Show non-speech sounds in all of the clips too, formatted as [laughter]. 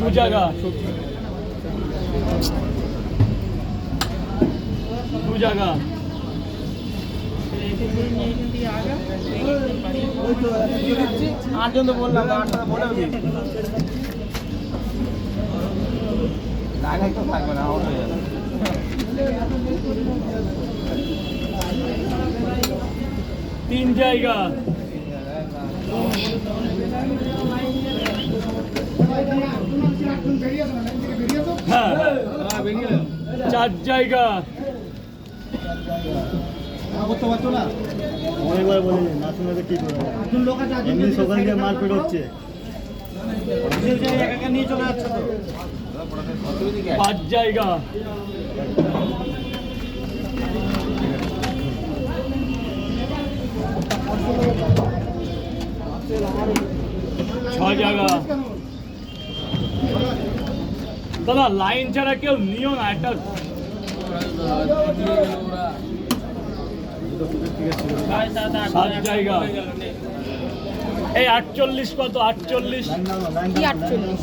দু জায়গা দু জায়গা আটজন তো বললাম আটটা বলেও দিই লাইন তো থাকবে না আউট হয়ে যাবে তিন জায়গা চার জায়গা। করতে পারছ না অনেকবার বলেছি না শুনে কি করব একজন লোক আছে এমনি সকাল থেকে মারপিট হচ্ছে। নিয়ে চলে যাচ্ছে পাঁচ জায়গা। ছ জায়গা। দাদা লাইন ছাড়া কেউ নিও না একটা সাত জায়গা। এই আটচল্লিশ কত? আটচল্লিশ? আটচল্লিশ?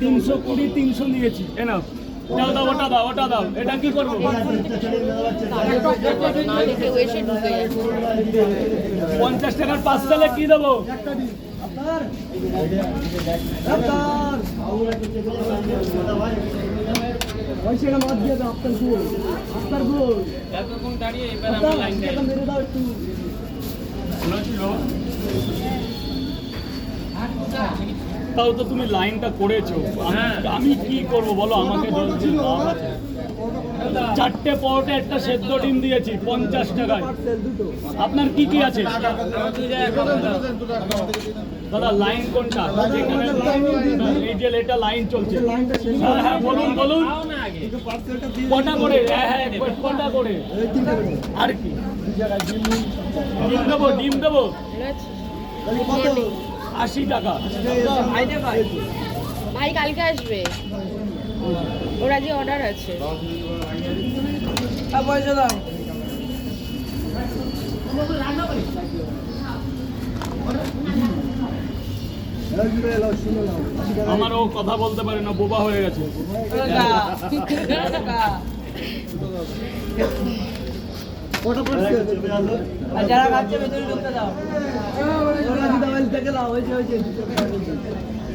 তিনশো কুড়ি, তিনশো নিয়েছি। এ নাও দাও দাও, ওটা দাও ওটা দাও। এটা কি করব? কেউ এসে ঢুকে যাচ্ছে পঞ্চাশ টাকার পার্সেলে কি দেবো? তাও তো তুমি লাইনটা করেছ। আমি- আমি কি করব বলো আমাকে চারটে পরোটা একটা সেদ্ধ ডিম দিয়েছি পঞ্চাশ টাকায়। আপনার কি কি আছে? দাদা লাইন কোনটা? এই যে এটা লাইন চলছে। হ্যাঁ হ্যাঁ বলুন বলুন। কটা করে? হ্যাঁ হ্যাঁ কটা করে? আর কি? ডিম দেবো ডিম দেবো? আশি টাকা। ভাই কালকে আসবে। ওর আজকে অর্ডার আছে। পয়সা দাও। আমারও কথা বলতে পারে না বোবা হয়ে গেছে। [laughs] যারা খাচ্ছে ভেতরে ঢুকতে দাও।